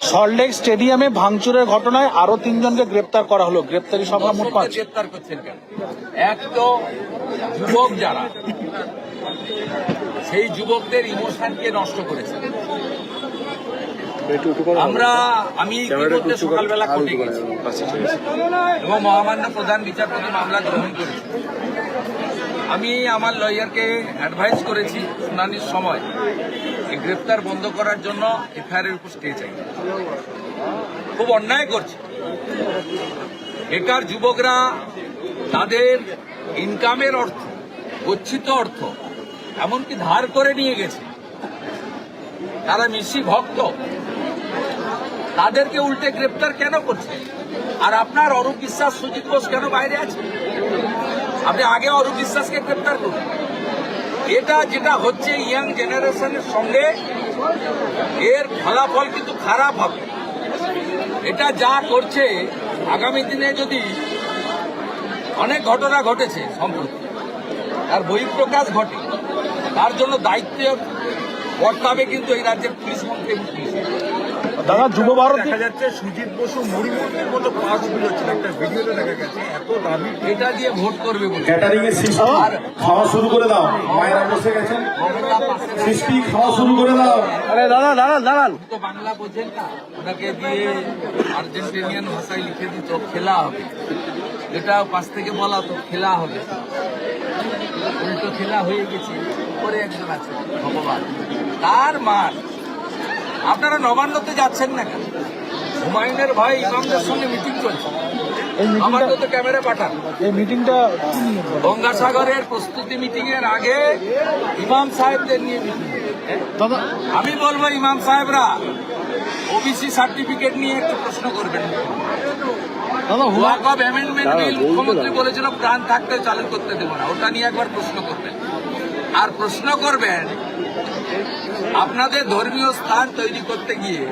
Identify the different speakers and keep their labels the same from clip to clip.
Speaker 1: সল্টলেক স্টেডিয়ামে ভাঙচুরের ঘটনায় আরও তিনজনকে গ্রেপ্তার করা হলো। গ্রেপ্তারি সংখ্যা মোট পাঁচ।
Speaker 2: গ্রেপ্তার করছেন কেন? এক তো যুবক যারা সেই যুবকদের ইমোশনকে নষ্ট করেছে। আমরা আমি সকালবেলা কোর্টে গেছি এবং মহামান্য প্রধান বিচারপতি মামলা গ্রহণ করেছি আমি আমার লয়ারকে অ্যাডভাইস করেছি শুনানির সময়, এই গ্রেপ্তার বন্ধ করার জন্য এফআইআর এর উপর স্টে চাই। খুব অন্যায় করছে। বেকার যুবকরা, তাদের ইনকামের অর্থ, গচ্ছিত অর্থ, এমনকি ধার করে নিয়ে গেছে। তারা মিশি ভক্ত। তাদেরকে উল্টে গ্রেপ্তার কেন করছে? আর আপনার অরূপ বিশ্বাস, সুজিত বোস কেন বাইরে আছে? আপনি আগে অরূপ বিশ্বাসকে গ্রেপ্তার করুন। এটা যেটা হচ্ছে ইয়াং জেনারেশনের সঙ্গে এর ফলাফল কিন্তু খারাপ হবে। এটা যা করছে, আগামী দিনে যদি অনেক ঘটনা ঘটেছে সম্প্রতি, তার বহিঃপ্রকাশ ঘটে, তার জন্য দায়িত্ব বর্তাবে কিন্তু এই রাজ্যের পুলিশ মন্ত্রী পুলিশ
Speaker 1: দাদা যুব ভারতী
Speaker 3: দেখা যাচ্ছে সুজিত বসু মরিমুখের মতো পাস বেরোচ্ছিল একটা ভিডিওতে দেখা গেছে। এত দাবি
Speaker 2: এটা দিয়ে ভোট করবে বলে।
Speaker 4: ক্যাটারিং এর সৃষ্টি খাওয়া শুরু করে দাও। মায়েরা বসে গেছেন। সৃষ্টি খাওয়া শুরু করে দাও।
Speaker 1: আরে দাদা দাঁড়ান। দাঁড়ান
Speaker 2: তো বাংলা বোঝেন না। ওনাকে দিয়ে আর্জেন্টিনিয়ান ভাষায় লিখে দিত খেলা হবে। এটা পাশ থেকে বলা তো খেলা হবে। উল্টো খেলা হয়ে গেছে। পরে একজন আছে ভগবান। তার মার আপনারা নবান্নতে যাচ্ছেন না কেন? হুমায়ুনের ভাই ইমামদের সঙ্গে মিটিং চলছে। আমার তো ক্যামেরা পাঠান।
Speaker 1: এই মিটিংটা
Speaker 2: গঙ্গাসাগরের প্রস্তুতি মিটিং এর আগে ইমাম সাহেবদের নিয়ে মিটিং আমি বলব ইমাম সাহেবরা ওবিসি সার্টিফিকেট নিয়ে একটু প্রশ্ন করবেন।
Speaker 1: দাদা
Speaker 2: ওয়াক অফ অ্যামেন্ডমেন্ট বিল মুখ্যমন্ত্রী বলেছিল প্রাণ থাকতে চালু করতে দেবো না। ওটা নিয়ে একবার প্রশ্ন করবেন আর প্রশ্ন করবেন আপনাদের ধর্মীয় স্থান তৈরি করতে গিয়ে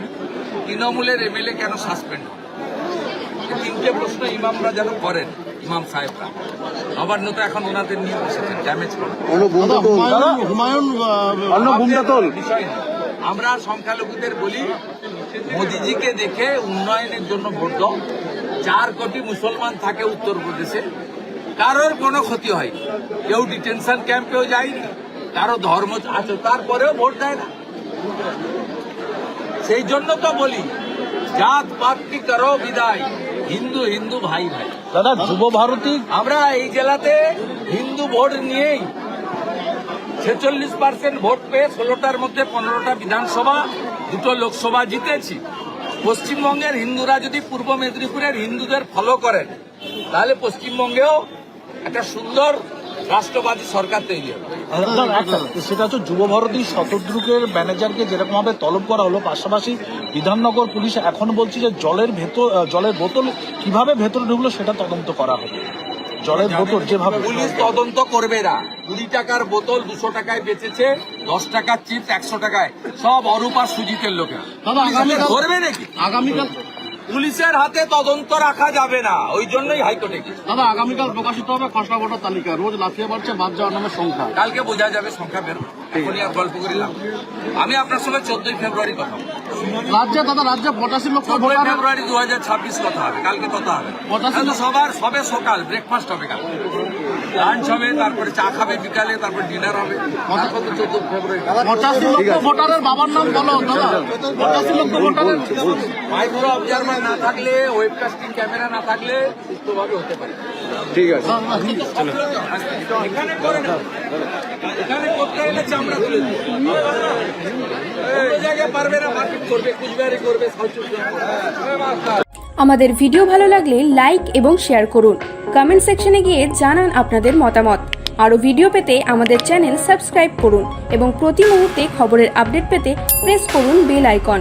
Speaker 2: তৃণমূলের এমএলএ কেন সাসপেন্ড তিনটে প্রশ্ন ইমামরা যেন করেন ইমাম সাহেবরা। নবান্ন তো এখন ওনাদের নিয়ে বসেছেন ড্যামেজ বিষয় আমরা সংখ্যালঘুদের বলি মোদিজিকে দেখে উন্নয়নের জন্য ভোট দাও। চার কোটি মুসলমান থাকে উত্তরপ্রদেশে। কারোর কোনো ক্ষতি হয়নি কেউ ডিটেনশন ক্যাম্পেও যায়নি কারও ধর্ম আছে তারপরেও ভোট দেয় না। সেই জন্য তো বলি জাত পাত কি করো বিদায় হিন্দু হিন্দু ভাই ভাই।
Speaker 1: দাদা যুব ভারতী
Speaker 2: আমরা এই জেলাতে হিন্দু ভোট নিয়েই ছেচল্লিশ পার্সেন্ট ভোট পেয়ে ষোলোটার মধ্যে পনেরোটা বিধানসভা দুটো লোকসভা জিতেছি। পশ্চিমবঙ্গের হিন্দুরা যদি পূর্ব মেদিনীপুরের হিন্দুদের ফলো করেন তাহলে পশ্চিমবঙ্গেও একটা সুন্দর রাষ্ট্রবাদী সরকার তৈরি হবে।
Speaker 1: সেটা হচ্ছে যুব ভারতী শতদ্রুকের ম্যানেজারকে যেরকম ভাবে তলব করা হলো পাশাপাশি বিধাননগর পুলিশ এখন বলছে যে জলের ভেতর জলের বোতল কীভাবে ভেতরে ঢুকলো সেটা তদন্ত করা হবে। জলের বোতল যেভাবে
Speaker 2: পুলিশ তদন্ত করবে না। কুড়ি টাকার বোতল দুশো টাকায় বেচেছে দশ টাকার চিপস একশো টাকায়। সব অরূপ আর সুজিতের লোকেরা। ধরবে নাকি?
Speaker 1: আগামীকাল
Speaker 2: পুলিশের হাতে তদন্ত রাখা যাবে না। ওই জন্যই হাইকোর্টে
Speaker 1: দাদা আগামীকাল প্রকাশিত হবে খসড়া ভোটার তালিকা। রোজ লাফিয়ে বাড়ছে বাদ যাওয়ার নামের সংখ্যা।
Speaker 2: কালকে বোঝা যাবে সংখ্যা বের এখনই আর গল্প করিলাম। আমি আপনার সঙ্গে চোদ্দই ফেব্রুয়ারি কথা।
Speaker 1: রাজ্যে দাদা রাজ্যে পঁচাশি লক্ষ
Speaker 2: ফেব্রুয়ারি দু হাজার ছাব্বিশ কথা হবে কালকে কথা হবে।
Speaker 1: পঁচাশি
Speaker 2: সবার সবে সকাল ব্রেকফাস্ট হবে কাল লাঞ্চ হবে তারপরে চা খাবে বিকালে তারপরে ডিনার হবে।
Speaker 1: পঁচাশি লক্ষ ভোটারের বাবার নাম বলো দাদা। পঁচাশি লক্ষ ভোটারের
Speaker 2: মাইক্রো অবজারভার না থাকলে ওয়েবকাস্টিং ক্যামেরা না থাকলে সুস্থভাবে হতে পারে। এখানে করে না এখানে করতে চামড়া তুলে। জায়গায় পারবে না মার্কেট করবে কুচবিহারি করবে।
Speaker 5: আমাদের ভিডিও ভালো লাগলে লাইক এবং শেয়ার করুন কমেন্ট সেকশনে গিয়ে জানান আপনাদের মতামত আরও ভিডিও পেতে আমাদের চ্যানেল সাবস্ক্রাইব করুন এবং প্রতি মুহূর্তে খবরের আপডেট পেতে প্রেস করুন বেল আইকন